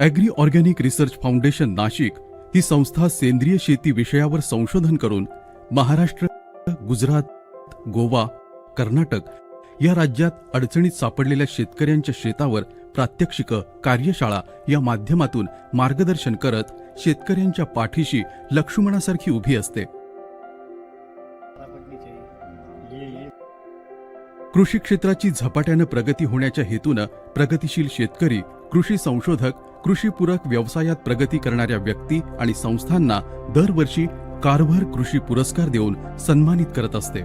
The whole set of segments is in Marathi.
Agri organic research foundation Nashik ही संस्था सेंद्रिय शेती विषयावर संशोधन करून महाराष्ट्र गुजरात गोवा कर्नाटक या राज्यात अडचणीत सापडलेल्या शेतकऱ्यांच्या शेतावर प्रात्यक्षिकं कार्यशाळा या माध्यमातून मार्गदर्शन करत शेतकऱ्यांच्या पाठीशी लक्ष्मणासारखी उभी असते. कृषी क्षेत्राची झपाट्यानं प्रगती होण्याच्या हेतूनं प्रगतिशील शेतकरी कृषी संशोधक कृषीपूरक व्यवसायात प्रगती करणाऱ्या व्यक्ती आणि संस्थांना दरवर्षी कारभार कृषी पुरस्कार देऊन सन्मानित करत असते.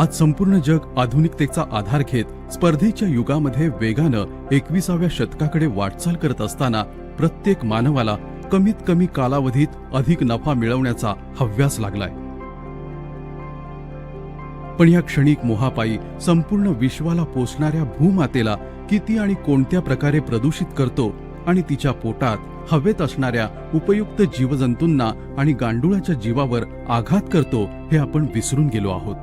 आज संपूर्ण जग आधुनिकतेचा आधार घेत स्पर्धेच्या युगामध्ये वेगानं एकविसाव्या शतकाकडे वाटचाल करत असताना प्रत्येक मानवाला कमीत कमी कालावधीत अधिक नफा मिळवण्याचा हव्यास लागलाय. पण या क्षणिक मोहापायी संपूर्ण विश्वाला पोचणाऱ्या भूमातेला किती आणि कोणत्या प्रकारे प्रदूषित करतो आणि तिच्या पोटात हवेत असणाऱ्या उपयुक्त जीवजंतूंना आणि गांडुळाच्या जीवावर आघात करतो हे आपण विसरून गेलो आहोत.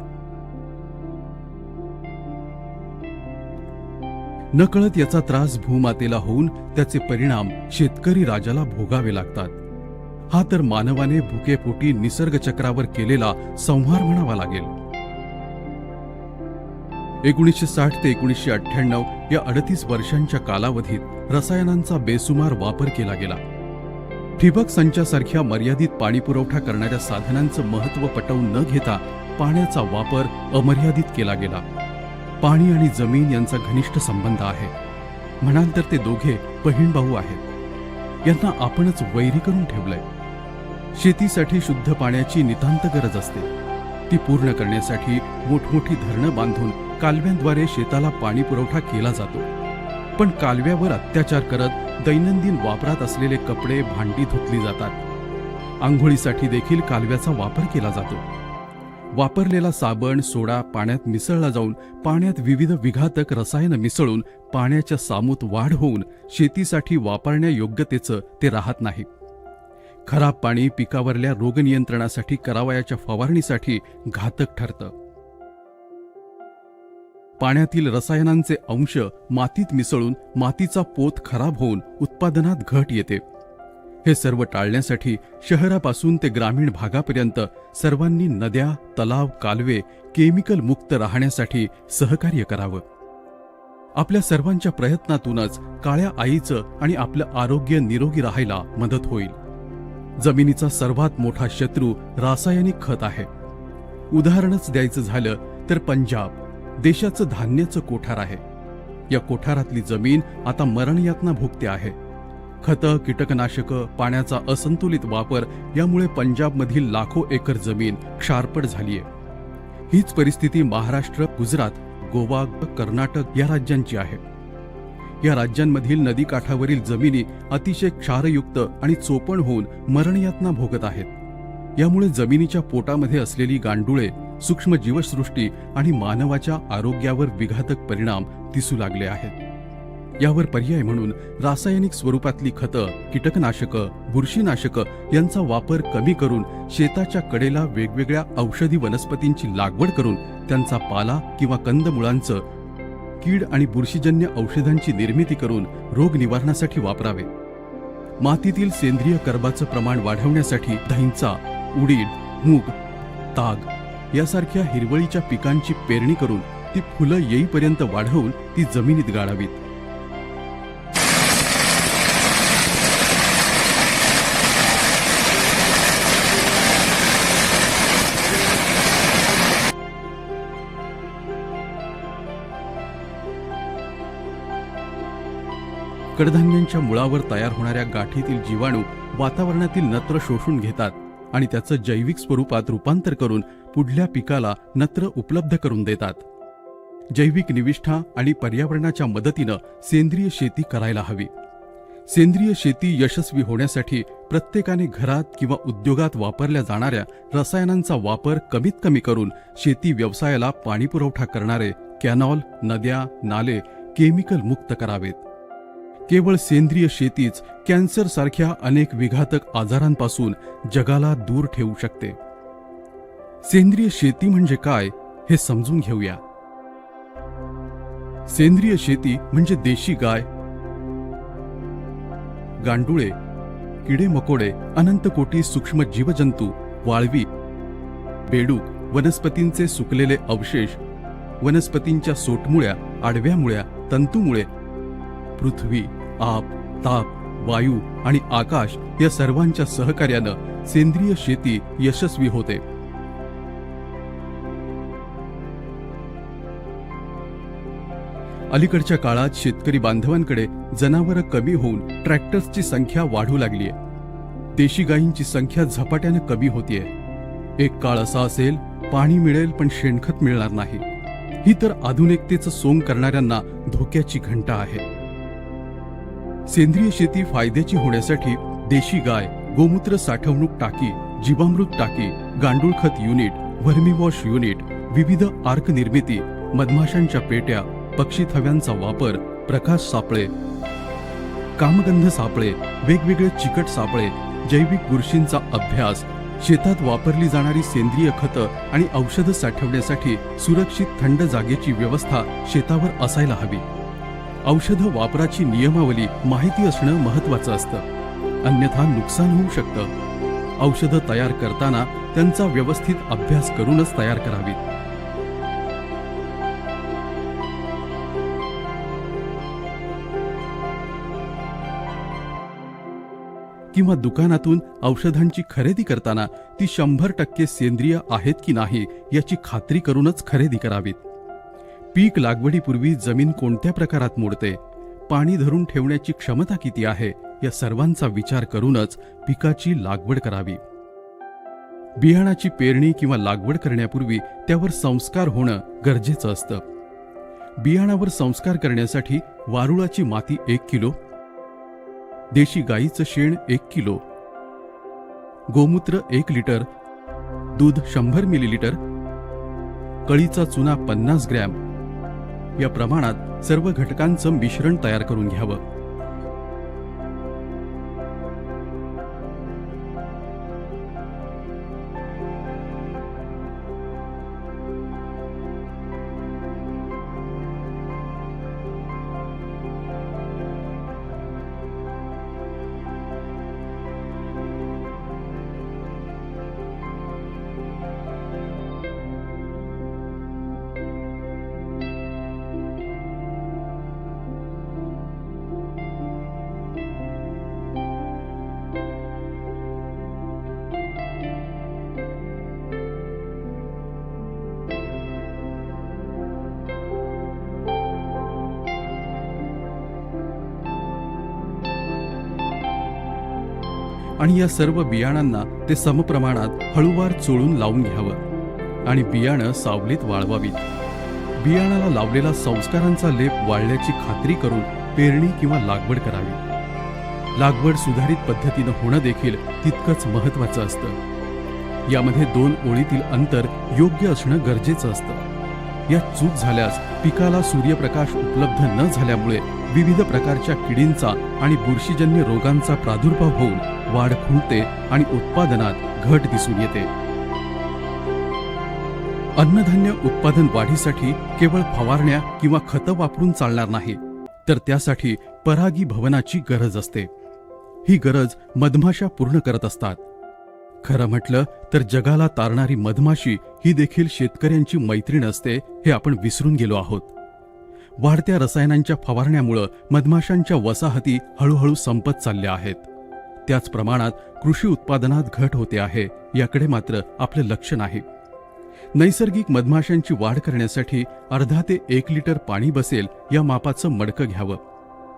नकळत याचा त्रास भूमातेला होऊन त्याचे परिणाम शेतकरी राजाला भोगावे लागतात. हा तर मानवाने भुकेपोटी निसर्गचक्रावर केलेला संहार म्हणावा लागेल. एकोणीसशे साठ ते एकोणीसशे अठ्ठ्याण्णव या अडतीस वर्षांच्या कालावधीत रसायनांचा बेसुमार वापर केला गेला. ठिबक संचासारख्या मर्यादित पाणी पुरवठा करणाऱ्या साधनांचं महत्त्व पटवून न घेता पाण्याचा वापर अमर्यादित केला गेला. पाणी आणि जमीन यांचा घनिष्ठ संबंध आहे. म्हणाल तर ते दोघे बहीण भाऊ आहेत. यांना आपणच वैरी करून ठेवलंय. शेतीसाठी शुद्ध पाण्याची नितांत गरज असते. ती पूर्ण करण्यासाठी मोठमोठी धरणं बांधून कालव्यांद्वारे शेताला पाणी पुरवठा केला जातो. पण कालव्यावर अत्याचार करत दैनंदिन वापरात असलेले कपडे भांडी धुतली जातात. आंघोळीसाठी देखील कालव्याचा वापर केला जातो. वापरलेला साबण सोडा पाण्यात मिसळला जाऊन पाण्यात विविध विघातक रसायनं मिसळून पाण्याच्या सामूत वाढ होऊन शेतीसाठी वापरण्यायोग्यतेचं ते राहत नाही. खराब पाणी पिकावरल्या रोगनियंत्रणासाठी करावयाच्या फवारणीसाठी घातक ठरतं. पाण्यातील रसायनांचे अंश मातीत मिसळून मातीचा पोत खराब होऊन उत्पादनात घट येते. हे सर्व टाळण्यासाठी शहरापासून ते ग्रामीण भागापर्यंत सर्वांनी नद्या तलाव कालवे केमिकल मुक्त राहण्यासाठी सहकार्य करावं. आपल्या सर्वांच्या प्रयत्नातूनच काळ्या आईचं आणि आपलं आरोग्य निरोगी राहायला मदत होईल. जमिनीचा सर्वात मोठा शत्रू रासायनिक खत आहे. उदाहरणच द्यायचं झालं तर पंजाब. देशाचं धान्याचं कोठार आहे. या कोठारातली जमीन आता मरणयातना भोगते आहे. खतं कीटकनाशकं पाण्याचा असंतुलित वापर यामुळे पंजाबमधील लाखो एकर जमीन क्षारपड झालीय. हीच परिस्थिती महाराष्ट्र गुजरात गोवा कर्नाटक या राज्यांची आहे. या राज्यांमधील नदीकाठावरील जमिनी अतिशय क्षारयुक्त आणि चोपण होऊन मरणयातना भोगत आहेत. यामुळे जमिनीच्या पोटामध्ये असलेली गांडुळे सूक्ष्म जीवसृष्टी आणि मानवाच्या आरोग्यावर विघातक परिणाम दिसू लागले आहेत. यावर पर्याय म्हणून रासायनिक स्वरूपातली खतं कीटकनाशकं बुरशीनाशकं यांचा वापर कमी करून शेताच्या कडेला वेगवेगळ्या औषधी वनस्पतींची लागवड करून त्यांचा पाला किंवा कंदमुळांचं कीड आणि बुरशीजन्य औषधांची निर्मिती करून रोग निवारणासाठी वापरावे. मातीतील सेंद्रिय कर्बाचं प्रमाण वाढवण्यासाठी दहींचा उडीद मूग ताग यासारख्या हिरवळीच्या पिकांची पेरणी करून ती फुलं येईपर्यंत वाढवून ती जमिनीत गाळावीत. कडधान्यांच्या मुळावर तयार होणाऱ्या गाठीतील जीवाणू वातावरणातील नत्र शोषून घेतात आणि त्याचं जैविक स्वरूपात रूपांतर करून पुढल्या पिकाला नत्र उपलब्ध करून देतात. जैविक निविष्ठा आणि पर्यावरणाच्या मदतीनं सेंद्रिय शेती करायला हवी. सेंद्रिय शेती यशस्वी होण्यासाठी प्रत्येकाने घरात किंवा उद्योगात वापरल्या जाणाऱ्या रसायनांचा वापर कमीत कमी करून शेती व्यवसायाला पाणीपुरवठा करणारे कॅनॉल नद्या नाले केमिकल मुक्त करावेत. केवळ सेंद्रिय शेतीच कॅन्सरसारख्या अनेक विघातक आजारांपासून जगाला दूर ठेवू शकते. सेंद्रिय शेती म्हणजे काय हे समजून घेऊया. सेंद्रिय शेती म्हणजे देशी गाय गांडुळे किडे मकोडे अनंत कोटी सूक्ष्म जीवजंतू वाळवी बेडूक वनस्पतींचे सुकलेले अवशेष वनस्पतींच्या सोटमुळ्या आडव्यामुळ्या तंतूमुळे तंतुमुळे पृथ्वी आप ताप वायू आणि आकाश या सर्वांच्या सहकार्यानं सेंद्रिय शेती यशस्वी होते. अलीकडच्या काळात शेतकरी बांधवांकडे जनावरं कमी होऊन ट्रॅक्टर्सची संख्या वाढू लागलीय. देशी गायींची संख्या झपाट्यानं कमी होतीये. एक काळ असा असेल पाणी मिळेल पण शेणखत मिळणार नाही. ही तर आधुनिकतेचं सोंग करणाऱ्यांना धोक्याची घंटा आहे. सेंद्रिय शेती फायद्याची होण्यासाठी देशी गाय गोमूत्र साठवणूक टाकी जीवामृत टाकी गांडूळ खत युनिट व्हर्मीवॉश युनिट विविध आर्क निर्मिती मधमाशांच्या पेट्या पक्षी थव्यांचा वापर प्रकाश सापळे कामगंध सापळे वेगवेगळे चिकट सापळे जैविक बुरशींचा अभ्यास शेतात वापरली जाणारी सेंद्रिय खतं आणि औषधं साठवण्यासाठी सुरक्षित थंड जागेची व्यवस्था शेतावर असायला हवी. औषधं वापराची नियमावली माहिती असणं महत्वाचं असतं. अन्यथा नुकसान होऊ शकतं. औषधं तयार करताना त्यांचा व्यवस्थित अभ्यास करूनच तयार करावीत. किंवा दुकानातून औषधांची खरेदी करताना ती शंभर टक्के सेंद्रिय आहेत की नाही याची खात्री करूनच खरेदी करावीत. पीक लागवडीपूर्वी जमीन कोणत्या प्रकारात मोडते? पाणी धरून ठेवण्याची क्षमता किती आहे? या सर्वांचा विचार करूनच पिकाची लागवड करावी. बियाणाची पेरणी किंवा लागवड करण्यापूर्वी त्यावर संस्कार होणं गरजेचं असतं. बियाणावर संस्कार करण्यासाठी वारुळाची माती एक किलो देशी गाईचं शेण एक किलो. गोमूत्र एक लिटर. दूध शंभर मिलीलिटर. कळीचा चुना पन्नास ग्रॅम. या प्रमाणात सर्व घटकांचं मिश्रण तयार करून घ्यावं. आणि या सर्व बियाणांना ते समप्रमाणात हळूवार चोळून लावून घ्यावं. आणि बियाणं सावलीत वाळवावीत. बियाणाला लावलेला संस्कारांचा लेप वाळल्याची खात्री करून पेरणी किंवा लागवड करावी. लागवड सुधारित पद्धतीनं होणं देखील तितकंच महत्वाचं असतं. यामध्ये दोन ओळीतील अंतर योग्य असणं गरजेचं असतं. या चूक झाल्यास पिकाला सूर्यप्रकाश उपलब्ध न झाल्यामुळे विविध प्रकारच्या किडींचा आणि बुरशीजन्य रोगांचा प्रादुर्भाव होऊन वाढ खुंटते आणि उत्पादनात घट दिसून येते. अन्नधान्य उत्पादन वाढीसाठी केवळ फवारण्या किंवा खतं वापरून चालणार नाही तर त्यासाठी परागी भवनाची गरज असते. ही गरज मधमाशा पूर्ण करत असतात. खरं म्हटलं तर जगाला तारणारी मधमाशी ही देखील शेतकऱ्यांची मैत्रीण असते हे आपण विसरून गेलो आहोत. वाढत्या रसायनांच्या फवारण्यामुळं मधमाशांच्या वसाहती हळूहळू संपत चालल्या आहेत. त्याच प्रमाणात कृषी उत्पादनात घट होते आहे याकडे मात्र आपलं लक्ष नाही. नैसर्गिक मधमाशांची वाढ करण्यासाठी अर्धा ते एक लिटर पाणी बसेल या मापाचं मडकं घ्यावं.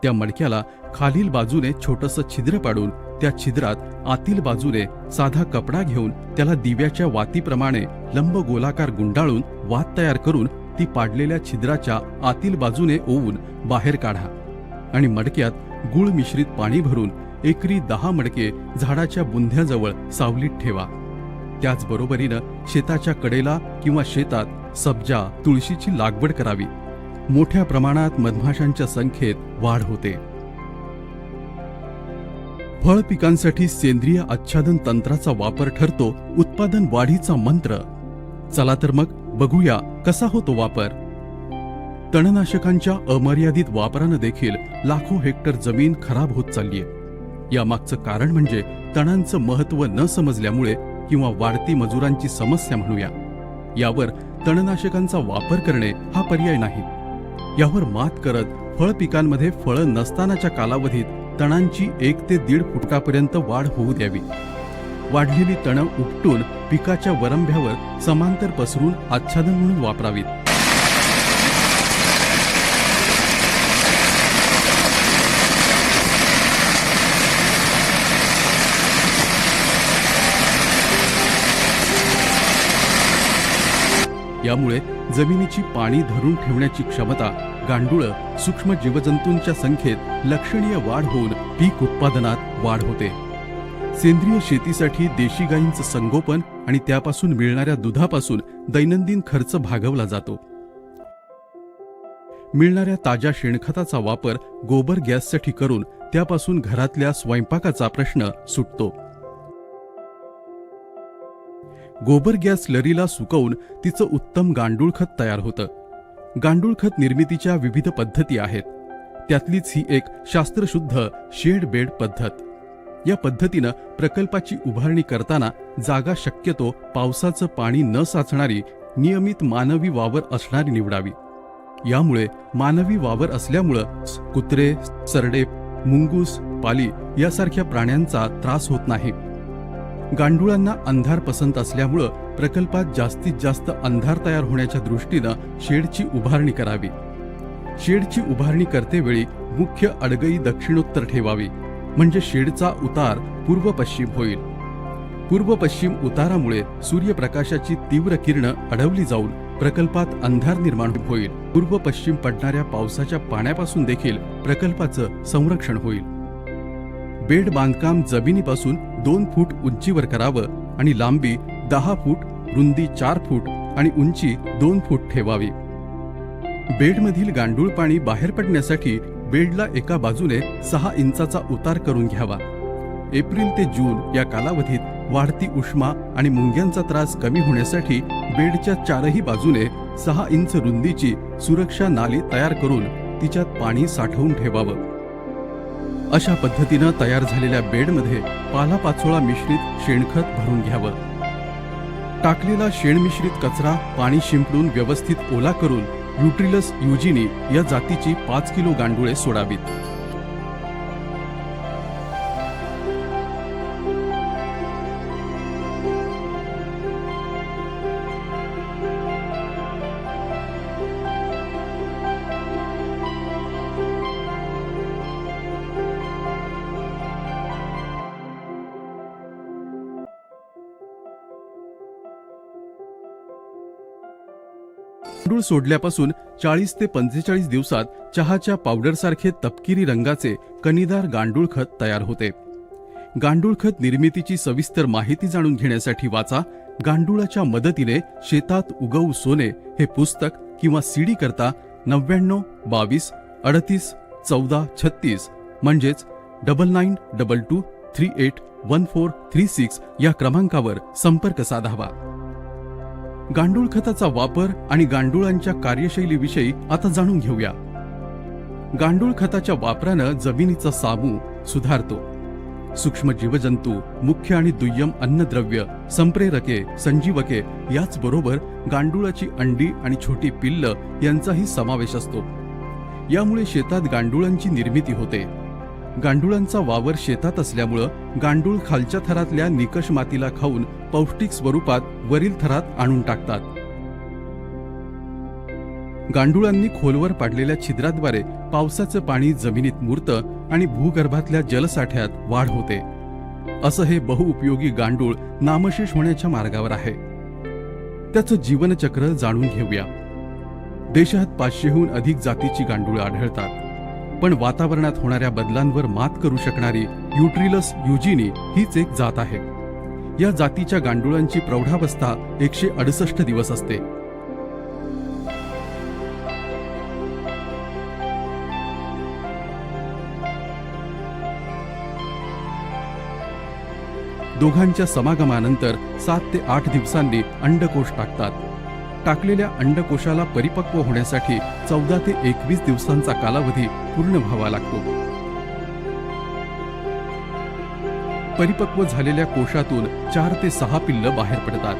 त्या मडक्याला खालील बाजूने छोटंसं छिद्र पाडून त्या छिद्रात आतील बाजूने साधा कपडा घेऊन त्याला दिव्याच्या वातीप्रमाणे लंब गोलाकार गुंडाळून वात तयार करून ती पाडलेल्या छिद्राच्या आतील बाजूने ओवून बाहेर काढा आणि मडक्यात गुळ मिश्रित पाणी भरून एकरी दहा मडके झाडाच्या बुंध्याजवळ सावलीत ठेवा. त्याचबरोबरीनं शेताच्या कडेला किंवा शेतात सब्जा तुळशीची लागवड करावी. मोठ्या प्रमाणात मधमाशांच्या संख्येत वाढ होते. फळ पिकांसाठी सेंद्रिय आच्छादन तंत्राचा वापर ठरतो उत्पादन वाढीचा मंत्र. चला तर मग बघूया कसा होतो वापर. तणनाशकांच्या अमर्यादित वापरानं देखील लाखो हेक्टर जमीन खराब होत चाललीय. यामागचं कारण म्हणजे तणांचं महत्त्व न समजल्यामुळे किंवा वाढती मजुरांची समस्या म्हणूया. यावर तणनाशकांचा वापर करणे हा पर्याय नाही. यावर मात करत फळ पिकांमध्ये फळं नसतानाच्या कालावधीत तणांची एक ते दीड फुटकापर्यंत वाढ होऊ द्यावी. वाढलेली तणं उपटून पिकाच्या वरंभ्यावर समांतर पसरून आच्छादन म्हणून वापरावीत. यामुळे जमिनीची पाणी धरून ठेवण्याची क्षमता गांडुळं सूक्ष्म जीवजंतूंच्या संख्येत लक्षणीय वाढ होऊन पीक उत्पादनात वाढ होते. सेंद्रिय शेतीसाठी देशी गायींचं संगोपन आणि त्यापासून मिळणाऱ्या दुधापासून दैनंदिन खर्च भागवला जातो. मिळणाऱ्या ताज्या शेणखताचा वापर गोबर गॅससाठी करून त्यापासून घरातल्या स्वयंपाकाचा प्रश्न सुटतो. गोबर गॅस लरीला सुकवून तिचं उत्तम गांडूळ खत तयार होतं. गांडूळ खत निर्मितीच्या विविध पद्धती आहेत. त्यातलीच ही एक शास्त्रशुद्ध शेड बेड पद्धत. या पद्धतीनं प्रकल्पाची उभारणी करताना जागा शक्यतो पावसाचं पाणी न साचणारी नियमित मानवी वावर असणारी निवडावी. यामुळे मानवी वावर असल्यामुळं कुत्रे सरडे मुंगूस पाली यासारख्या प्राण्यांचा त्रास होत नाही. गांडुळांना अंधार पसंत असल्यामुळं प्रकल्पात जास्तीत जास्त अंधार तयार होण्याच्या दृष्टीनं शेडची उभारणी करावी. शेडची उभारणी करतेवेळी मुख्य अडगई दक्षिणोत्तर ठेवावी म्हणजे शेडचा उतार पूर्व पश्चिम होईल. पूर्व पश्चिम उतारामुळे सूर्यप्रकाशाची तीव्र किरणं अडवली जाऊन प्रकल्पात अंधार निर्माण होईल. पूर्व पश्चिम पडणाऱ्या पावसाच्या पाण्यापासून देखील प्रकल्पाचं संरक्षण होईल. बेड बांधकाम जमिनीपासून दोन फूट उंचीवर करावं आणि लांबी दहा फूट रुंदी चार फूट आणि उंची दोन फूट ठेवावी. बेडमधील गांडूळ पाणी बाहेर पडण्यासाठी बेडला एका बाजूने सहा इंचाचा उतार करून घ्यावा. एप्रिल ते जून या कालावधीत वाढती उष्मा आणि मुंग्यांचा त्रास कमी होण्यासाठी बेडच्या चारही बाजूने सहा इंच रुंदीची सुरक्षा नाली तयार करून तिच्यात पाणी साठवून ठेवावं. अशा पद्धतीनं तयार झालेल्या बेडमध्ये पालापाचोळा मिश्रित शेणखत भरून घ्यावं. टाकलेला शेणमिश्रित कचरा पाणी शिंपडून व्यवस्थित ओला करून युट्रिलस युजिनी या जातीची पाच किलो गांडुळे सोडावीत. गांडूळ सोडल्यापासून चाळीस ते पंचेचाळीस दिवसात चहाच्या पावडरसारखे तपकिरी रंगाचे कणीदार गांडूळ खत तयार होते. गांडूळ खत निर्मितीची सविस्तर माहिती जाणून घेण्यासाठी वाचा गांडुळाच्या मदतीने शेतात उगवू सोने हे पुस्तक किंवा सीडी करता नव्याण्णव बावीस अडतीस चौदा छत्तीस म्हणजेच double nine double two three eight one four three six या क्रमांकावर संपर्क साधावा. गांडूळ खताचा वापर आणि गांडुळांच्या कार्यशैलीविषयी आता जाणून घेऊया. गांडूळ खताच्या वापरानं जमिनीचा सामू सुधारतो. सूक्ष्म जीवजंतू मुख्य आणि दुय्यम अन्नद्रव्य संप्रेरके संजीवके याचबरोबर गांडुळाची अंडी आणि छोटी पिल्ल यांचाही समावेश असतो. यामुळे शेतात गांडुळांची निर्मिती होते. गांडुळांचा वावर शेतात असल्यामुळं गांडूळ खालच्या थरातल्या निकष मातीला खाऊन पौष्टिक स्वरूपात वरील थरात आणून टाकतात. गांडुळांनी खोलवर पाडलेल्या छिद्राद्वारे पावसाचं पाणी जमिनीत मुरतं आणि भूगर्भातल्या जलसाठ्यात वाढ होते. असं हे बहुउपयोगी गांडूळ नामशेष होण्याच्या मार्गावर आहे. त्याचं जीवनचक्र जाणून घेऊया. देशात पाचशेहून अधिक जातीची गांडूळ आढळतात. पण वातावरणात होणाऱ्या बदलांवर मात करू शकणारी युट्रिलस युजिनी हीच एक जात आहे. या जातीच्या गांडुळांची प्रौढावस्था एकशे अडुसष्ट दिवस असते. दोघांच्या समागमानंतर सात ते आठ दिवसांनी अंडकोश टाकतात. टाकलेल्या अंडकोशाला परिपक्व होण्यासाठी चौदा ते एकवीस दिवसांचा कालावधी पूर्ण व्हावा लागतो. परिपक्व झालेल्या कोशातून चार ते सहा पिल्ल बाहेर पडतात.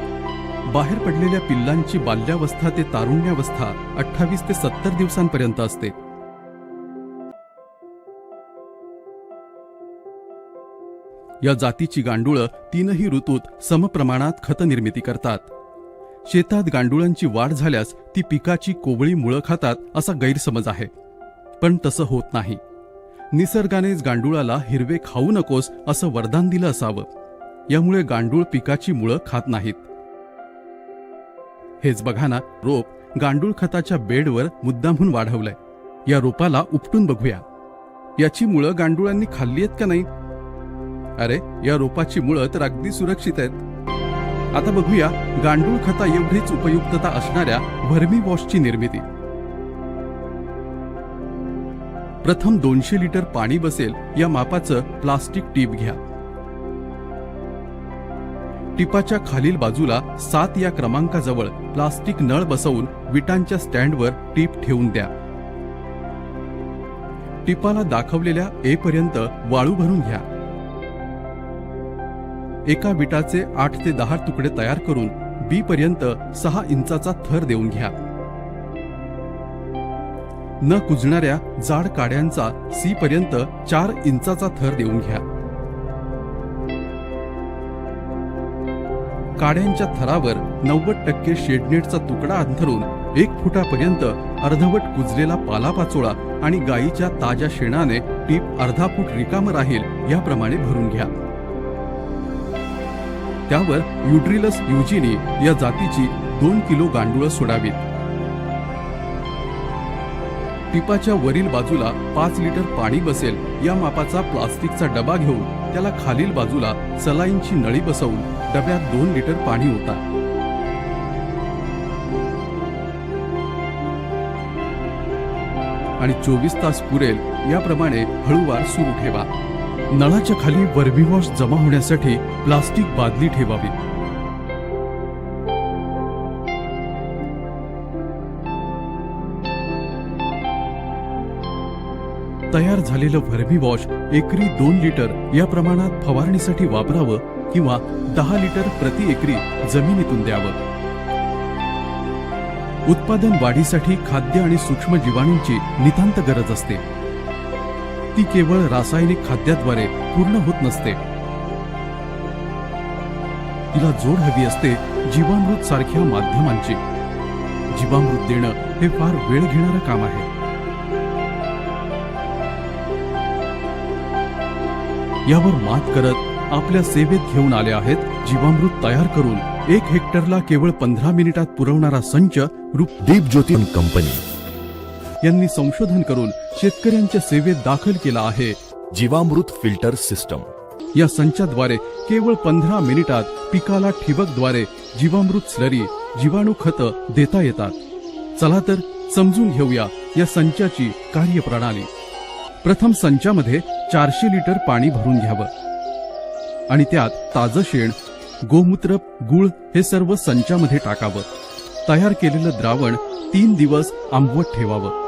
बाहेर पडलेल्या पिल्लांची बाल्यावस्था ते तारुण्यावस्था अठ्ठावीस ते सत्तर दिवसांपर्यंत असते. या जातीची गांडुळं तीनही ऋतूत समप्रमाणात खत निर्मिती करतात. शेतात गांडुळांची वाढ झाल्यास ती पिकाची कोवळी मुळं खातात असा गैरसमज आहे. पण तसं होत नाही. निसर्गानेच गांडुळाला हिरवे खाऊ नकोस असं वरदान दिलं असावं. यामुळे गांडूळ पिकाची मुळं खात नाहीत. हेच बघा ना रोप गांडूळ खताच्या बेडवर मुद्दामहून वाढवलंय. या रोपाला उपटून बघूया. याची मुळं गांडुळांनी खाल्ली आहेत का नाही? अरे या रोपाची मुळं तर अगदी सुरक्षित आहेत. आता बघूया गांडूळ खता एवढीच उपयुक्तता असणाऱ्या व्हर्मी वॉशची निर्मिती. प्रथम दोनशे लिटर पाणी बसेल या मापाचं प्लास्टिक टीप घ्या. टिपाच्या खालील बाजूला सात या क्रमांकाजवळ प्लास्टिक नळ बसवून विटांच्या स्टँडवर टीप ठेवून द्या. टिपाला दाखवलेल्या ए पर्यंत वाळू भरून घ्या. एका विटाचे आठ ते दहा तुकडे तयार करून बी पर्यंत सहा इंचाचा थर देऊन घ्या. न कुजणाऱ्या जाड काड्यांचा सी पर्यंत चार इंचाचा थर देऊन घ्या. काड्यांच्या थरावर नव्वद टक्के शेडनेटचा तुकडा अंथरून एक फुटापर्यंत अर्धवट कुजलेला पालापाचोळा आणि गायीच्या ताज्या शेणाने टीप अर्धा फूट रिकाम राहील याप्रमाणे भरून घ्या. त्यावर युड्रिलस युजिनी या जातीची दोन किलो गांडूळ सोडावीत. टिपाच्या वरील बाजूला पाच लिटर पाणी बसेल या मापाचा प्लास्टिकचा डबा घेऊन त्याला खालील बाजूला सलाईनची नळी बसवून डब्यात दोन लिटर पाणी होता आणि चोवीस तास पुरेल याप्रमाणे हळूवार सुरू ठेवा. नळाच्या खाली वर्मीवॉश जमा होण्यासाठी प्लास्टिक बादली ठेवावी तयार झालेलं व्हर्मी वॉश एकरी दोन लिटर या प्रमाणात फवारणीसाठी वापरावं किंवा दहा लिटर प्रति एकरी जमिनीतून द्यावं. उत्पादन वाढीसाठी खाद्य आणि सूक्ष्म जीवाणूंची नितांत गरज असते. ती केवळ रासायनिक खाद्याद्वारे पूर्ण होत नसते. तिला जोड हवी असते जीवामृत सारख्या माध्यमांची. जीवामृत देणं हे फार वेळ घेणारं काम आहे. यावर मात करत आपल्या सेवेत घेऊन आले आहेत जीवामृत तयार करून एक हेक्टरला केवळ पंधरा मिनिटात पुरवणारा संच रूप दीप ज्योती कंपनी. यांनी संशोधन करून शेतकऱ्यांच्या सेवेत दाखल केला आहे. जीवामृत फिल्टर सिस्टम. या संचाद्वारे केवळ पंधरा मिनिटात पिकाला ठिबकद्वारे जीवामृत स्लरी जीवाणू खत देता येतात. चला तर समजून घेऊया या संचाची कार्यप्रणाली. प्रथम संचामध्ये चारशे लिटर पाणी भरून घ्यावं. आणि त्यात ताजं शेण गोमूत्र गुळ हे सर्व संचामध्ये टाकावं. तयार केलेलं द्रावण तीन दिवस आंबवट ठेवावं.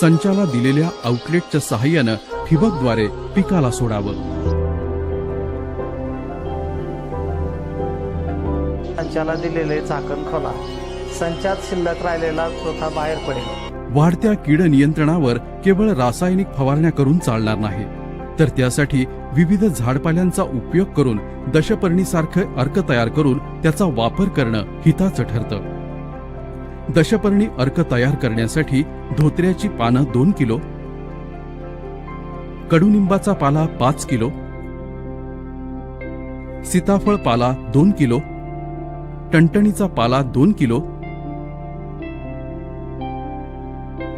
संचाला दिलेल्या आउटलेटच्या सहाय्यानं ठिबकद्वारे पिकाला सोडावं. संचाला दिलेले झाकण खोला. संचात शिल्लक राहिलेला चोथा बाहेर पडेल. वाढत्या कीड नियंत्रणावर केवळ रासायनिक फवारण्या करून चालणार नाही. तर त्यासाठी विविध झाडपाल्यांचा उपयोग करून दशपर्णीसारखं अर्क तयार करून त्याचा वापर करणं हिताचं ठरतं. दशपर्णी अर्क तयार करण्यासाठी धोत्र्याची पानं दोन किलो कडुनिंबाचा पाला पाच किलो सीताफळ पाला दोन किलो टणटणीचा पाला दोन किलो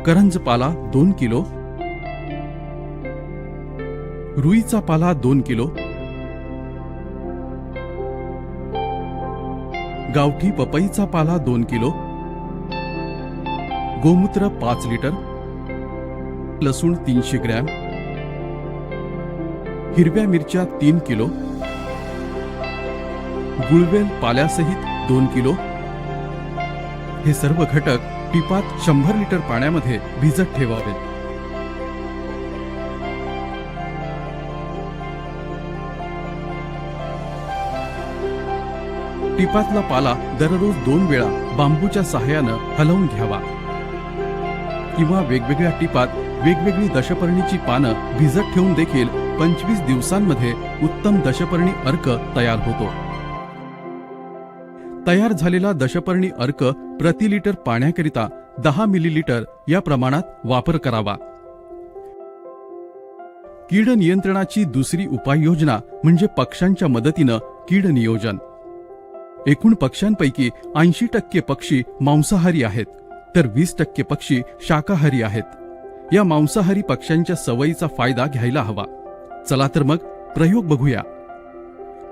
करंज पाला दोन किलो रुईचा पाला दोन किलो गावठी पपईचा पाला दोन किलो गोमूत्र पाच लिटर लसूण तीनशे ग्रॅम हिरव्या मिरच्या तीन किलो गुळवेल पाल्यासहित दोन किलो. हे सर्व घटक टिपात शंभर लिटर पाण्यामध्ये भिजत ठेवावे टिपातला पाला दररोज दोन वेळा बांबूच्या सहाय्यानं हलवून घ्यावा. किंवा वेगवेगळ्या टिपात वेगवेगळी दशपर्णीची पानं भिजत ठेवून देखील पंचवीस दिवसांमध्ये उत्तम दशपर्णी अर्क तयार होतो. तयार झालेला दशपर्णी अर्क प्रति लिटर पाण्याकरिता दहा मिलीलिटर या प्रमाणात वापर करावा. कीड नियंत्रणाची दुसरी उपाययोजना म्हणजे पक्ष्यांच्या मदतीनं कीड नियोजन. एकूण पक्ष्यांपैकी ऐंशी टक्के पक्षी मांसाहारी आहेत. तर वीस टक्के पक्षी शाकाहारी आहेत. या मांसाहारी पक्ष्यांच्या सवयीचा फायदा घ्यायला हवा. चला तर मग प्रयोग बघूया.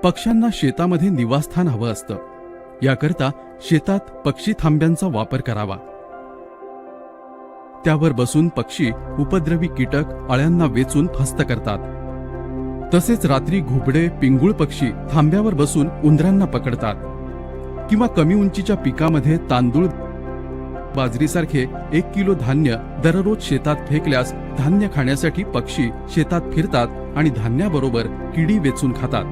पक्ष्यांना शेतामध्ये निवासस्थान हवं असतं. याकरता शेतात पक्षी थांब्यांचा वापर करावा. त्यावर बसून पक्षी उपद्रवी कीटक अळ्यांना वेचून फस्त करतात. तसेच रात्री घुबडे पिंगुळ पक्षी थांब्यावर बसून उंदरांना पकडतात. किंवा कमी उंचीच्या पिकामध्ये तांदूळ बाजरीसारखे एक किलो धान्य दररोज शेतात फेकल्यास धान्य खाण्यासाठी पक्षी शेतात फिरतात आणि धान्याबरोबर किडी वेचून खातात.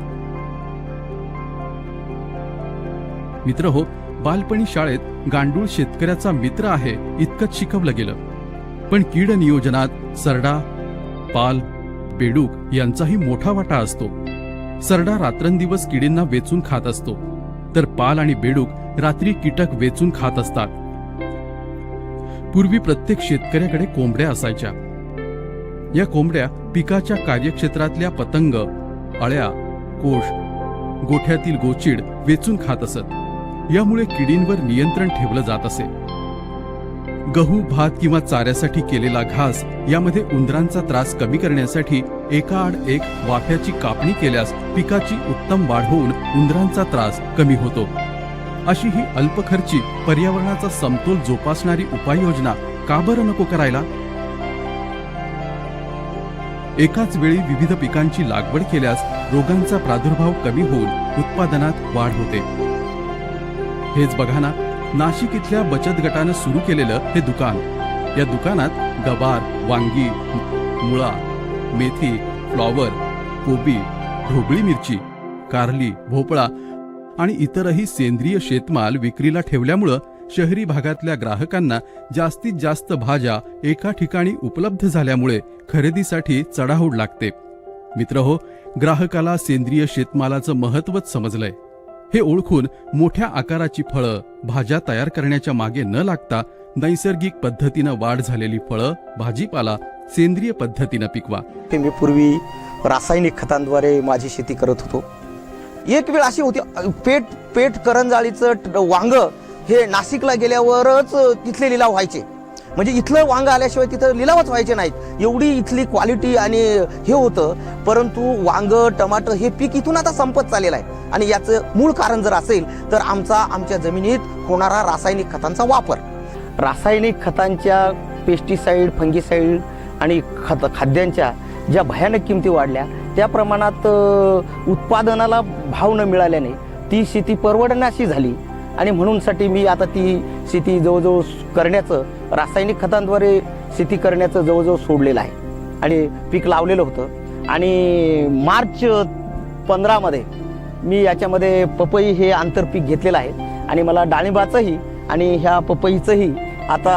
मित्र हो बालपणी शाळेत गांडूळ शेतकऱ्याचा मित्र आहे इतकंच शिकवलं गेलं. पण कीड नियोजनात सरडा पाल बेडूक यांचाही मोठा वाटा असतो. सरडा रात्रंदिवस किडींना वेचून खात असतो. तर पाल आणि बेडूक रात्री कीटक वेचून खात असतात. पूर्वी प्रत्येक शेतकऱ्याकडे कोंबड्या असायच्या. या कोंबड्या पिकाच्या कार्यक्षेत्रातल्या पतंग अळ्या कोश गोठ्यातील गोचिड वेचून खात असत. यामुळे किडींवर नियंत्रण ठेवलं जात असे. गहू भात किंवा चाऱ्यासाठी केलेला घास यामध्ये उंदरांचा त्रास कमी करण्यासाठी एकाआड एक वाफ्याची कापणी केल्यास पिकाची उत्तम वाढ होऊन उंदरांचा त्रास कमी होतो. अशी ही अल्पखर्ची पर्यावरणाचा समतोल जोपासणारी उपाययोजना का बरं नको करायला? एकाच वेळी विविध पिकांची लागवड केल्यास रोगांचा प्रादुर्भाव कमी होऊन उत्पादनात वाढ होते. हेच बघा ना नाशिक इथल्या बचत गटानं सुरू केलेलं हे दुकान. या दुकानात गवार वांगी मुळा मेथी फ्लॉवर कोबी ढोबळी मिरची कारली भोपळा आणि इतरही सेंद्रिय शेतमाल विक्रीला ठेवल्यामुळं शहरी भागातल्या ग्राहकांना जास्तीत जास्त भाज्या एका ठिकाणी उपलब्ध झाल्यामुळे खरेदीसाठी चढाओढ लागते. मित्र हो ग्राहकाला सेंद्रिय शेतमालाचं महत्वच समजलंय. हे ओळखून मोठ्या आकाराची फळं भाज्या तयार करण्याच्या मागे न लागता नैसर्गिक पद्धतीनं वाढ झालेली फळं भाजीपाला सेंद्रिय पद्धतीनं पिकवा. मी पूर्वी रासायनिक खतांद्वारे माझी शेती करत होतो. एक वेळ अशी होती पेट पेट करंजाळीचं ट- वांग हे नाशिकला गेल्यावरच तिथले लिलाव व्हायचे. म्हणजे इथलं वांग आल्याशिवाय तिथं लिलावच व्हायचे नाहीत. एवढी इथली क्वालिटी आणि हे होतं परंतु वांग टमाटर हे पीक इथून आता संपत चाललेलं आहे. आणि याचं मूळ कारण जर असेल तर आमचा आमच्या जमिनीत होणारा रासायनिक खतांचा वापर. रासायनिक खतांच्या पेस्टिसाईड फंगिसाईड आणि खत खाद्यांच्या ज्या भयानक किमती वाढल्या त्या प्रमाणात उत्पादनाला भाव न मिळाल्याने ती शेती परवडण्याशी झाली. आणि म्हणूनसाठी मी आता ती शेती जवळजवळ करण्याचं रासायनिक खतांद्वारे शेती करण्याचं जवळजवळ सोडलेलं आहे. आणि पीक लावलेलं होतं. आणि मार्च पंधरामध्ये मी याच्यामध्ये पपई हे आंतरपीक घेतलेलं आहे. आणि मला डाळिंबाचंही आणि ह्या पपईचंही आता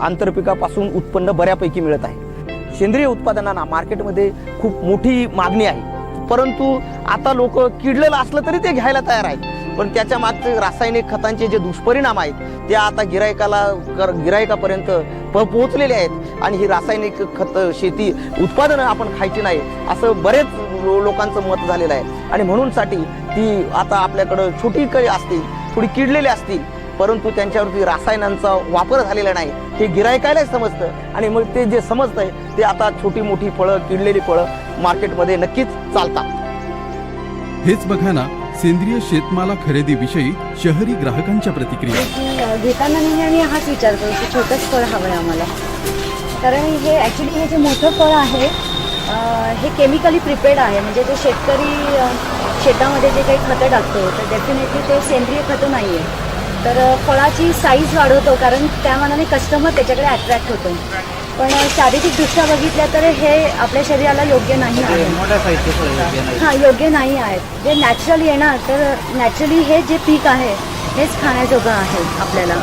आंतरपिकापासून उत्पन्न बऱ्यापैकी मिळत आहे. सेंद्रिय उत्पादनांना मार्केटमध्ये खूप मोठी मागणी आहे. परंतु आता लोक किडलेलं असलं तरी ते घ्यायला तयार आहेत. पण त्याच्या मागचे रासायनिक खतांचे जे दुष्परिणाम आहेत ते आता गिरायकाला गिरायकापर्यंत प पोहोचलेले आहेत. आणि ही रासायनिक खत शेती उत्पादनं आपण खायची नाही असं बरेच लो- लोकांचं मत झालेलं आहे. आणि म्हणूनसाठी ती आता आपल्याकडं छोटी काही असतील थोडी किडलेली असतील परंतु त्यांच्यावरती रसायनांचा वापर झालेला नाही. हे गिरायकायलाच समजतं. आणि मग ते जे समजतंय ते आता छोटी मोठी फळं किडलेली फळं मार्केटमध्ये नक्कीच चालतात. हेच बघा ना सेंद्रिय शेतमाला खरेदीविषयी शहरी ग्राहकांच्या प्रतिक्रिया. घेताना नेहमी आम्ही हाच विचार करतो की छोटंच फळ हवं आहे आम्हाला. कारण हे ॲक्च्युली हे जे मोठं फळ आहे हे केमिकली प्रिपेर्ड आहे. म्हणजे जे शेतकरी शेतामध्ये जे काही खतं टाकतो तर डेफिनेटली ते सेंद्रिय खतं नाही आहे तर फळाची साईज वाढवतो कारण त्या मानाने कस्टमर त्याच्याकडे अट्रॅक्ट होतो. पण शारीरिकदृष्ट्या बघितलं तर हे आपल्या शरीराला योग्य नाही आहे. हा योग्य नाही आहे जे नॅचरल येणार तर नॅचरली हे जे पीक आहे हेच खाण्याजोगं आहे आपल्याला.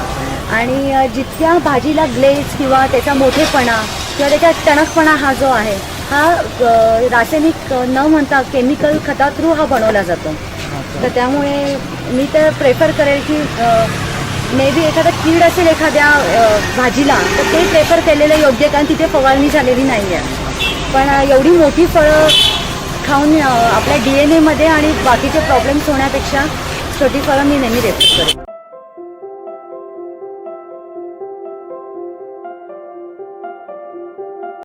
आणि जितक्या भाजीला ग्लेज किंवा त्याचा मोठेपणा किंवा त्याचा टणकपणा हा जो आहे हा रासायनिक न म्हणता केमिकल खता थ्रू हा बनवला जातो. तर त्यामुळे मी तर प्रेफर करेल की मे बी एखादा कीड असेल एखाद्या भाजीला तर ते प्रेफर केलेलं योग्य कारण तिथे फवारणी झालेली नाही आहे पण एवढी मोठी फळं खाऊन आपल्या डी एन एमध्ये आणि बाकीचे प्रॉब्लेम्स होण्यापेक्षा छोटी फळं मी नेहमी रेफर करेन.